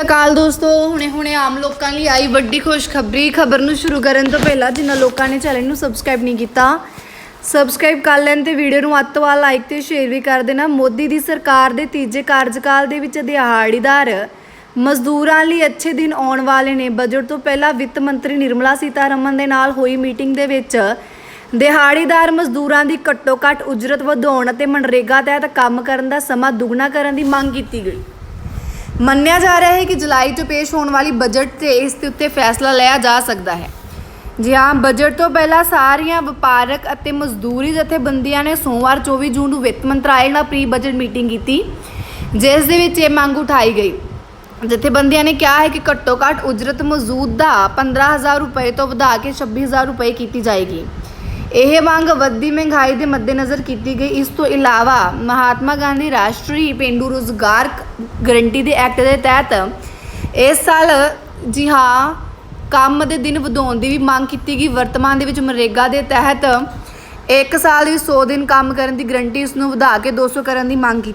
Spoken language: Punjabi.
ਅਕਾਲ ਦੋਸਤੋ, ਹੁਣੇ ਹੁਣੇ ਆਮ ਲੋਕਾਂ ਲਈ ਆਈ ਵੱਡੀ ਖੁਸ਼ਖਬਰੀ। ਖਬਰ ਨੂੰ ਸ਼ੁਰੂ ਕਰਨ ਤੋਂ ਪਹਿਲਾਂ ਜਿਨ੍ਹਾਂ ਲੋਕਾਂ ਨੇ ਚੈਨਲ ਨੂੰ ਸਬਸਕ੍ਰਾਈਬ ਨਹੀਂ ਕੀਤਾ ਸਬਸਕ੍ਰਾਈਬ ਕਰ ਲੈਣ ਤੇ ਵੀਡੀਓ ਨੂੰ ਅੱਤ ਵਾਲ ਲਾਈਕ ਤੇ ਸ਼ੇਅਰ ਵੀ ਕਰ ਦੇਣਾ। ਮੋਦੀ ਦੀ ਸਰਕਾਰ ਦੇ ਤੀਜੇ ਕਾਰਜਕਾਲ ਦੇ ਵਿੱਚ ਦਿਹਾੜੀਦਾਰ ਮਜ਼ਦੂਰਾਂ ਲਈ ਅੱਛੇ ਦਿਨ ਆਉਣ ਵਾਲੇ ਨੇ। ਬਜਟ ਤੋਂ ਪਹਿਲਾਂ ਵਿੱਤ ਮੰਤਰੀ ਨਿਰਮਲਾ ਸੀਤਾਰਮਨ ਦੇ ਨਾਲ ਹੋਈ ਮੀਟਿੰਗ ਦੇ ਵਿੱਚ ਦਿਹਾੜੀਦਾਰ ਮਜ਼ਦੂਰਾਂ ਦੀ ਘੱਟੋ ਘੱਟ ਉਜਰਤ ਵਧਾਉਣ ਅਤੇ ਮਨਰੇਗਾ ਤਹਿਤ ਕੰਮ ਕਰਨ ਦਾ ਸਮਾਂ ਦੁੱਗਣਾ ਕਰਨ ਦੀ ਮੰਗ ਕੀਤੀ ਗਈ। ਮੰਨਿਆ ਜਾ ਰਿਹਾ ਹੈ ਕਿ ਜੁਲਾਈ 'ਚ ਪੇਸ਼ ਹੋਣ ਵਾਲੀ ਬਜਟ ਤੇ ਇਸ ਦੇ ਉੱਤੇ ਫੈਸਲਾ ਲਿਆ ਜਾ ਸਕਦਾ ਹੈ। ਜੀ ਹਾਂ ਬਜਟ ਤੋਂ ਪਹਿਲਾਂ ਸਾਰੀਆਂ ਵਪਾਰਕ ਅਤੇ ਮਜ਼ਦੂਰੀ ਜਥੇਬੰਦੀਆਂ ਨੇ ਸੋਮਵਾਰ 24 ਜੂਨ ਨੂੰ ਵਿੱਤ ਮੰਤਰਾਲੇ ਨਾਲ ਪ੍ਰੀ ਬਜਟ ਮੀਟਿੰਗ ਕੀਤੀ, ਜਿਸ ਦੇ ਵਿੱਚ ਇਹ ਮੰਗ ਉਠਾਈ ਗਈ। ਜਥੇਬੰਦੀਆਂ ਨੇ ਕਿਹਾ ਹੈ ਕਿ ਘੱਟੋ ਘੱਟ ਉਜਰਤ ਮੌਜੂਦਾ 15000 ਰੁਪਏ ਤੋਂ ਵਧਾ ਕੇ 26000 ਰੁਪਏ ਕੀਤੀ ਜਾਏਗੀ। ਇਹ ਮੰਗ ਵੱਧਦੀ ਮਹਿੰਗਾਈ ਦੇ ਮੱਦੇਨਜ਼ਰ ਕੀਤੀ ਗਈ। ਇਸ ਤੋਂ ਇਲਾਵਾ ਮਹਾਤਮਾ ਗਾਂਧੀ ਰਾਸ਼ਟਰੀ ਪੇਂਡੂ ਰੋਜ਼ਗਾਰ ਗਰੰਟੀ ਦੇ ਐਕਟ ਦੇ ਤਹਿਤ ਇਸ ਸਾਲ ਜੀ ਹਾਂ ਕੰਮ ਦੇ ਦਿਨ ਵਧਾਉਣ ਦੀ ਵੀ ਮੰਗ ਕੀਤੀ ਗਈ। ਵਰਤਮਾਨ ਦੇ ਵਿੱਚ ਮਨਰੇਗਾ ਦੇ ਤਹਿਤ ਇੱਕ ਸਾਲ ਦੀ 100 ਦਿਨ ਕੰਮ ਕਰਨ ਦੀ ਗਰੰਟੀ ਇਸ ਨੂੰ ਵਧਾ ਕੇ 200 ਕਰਨ ਦੀ ਮੰਗ ਕੀਤੀ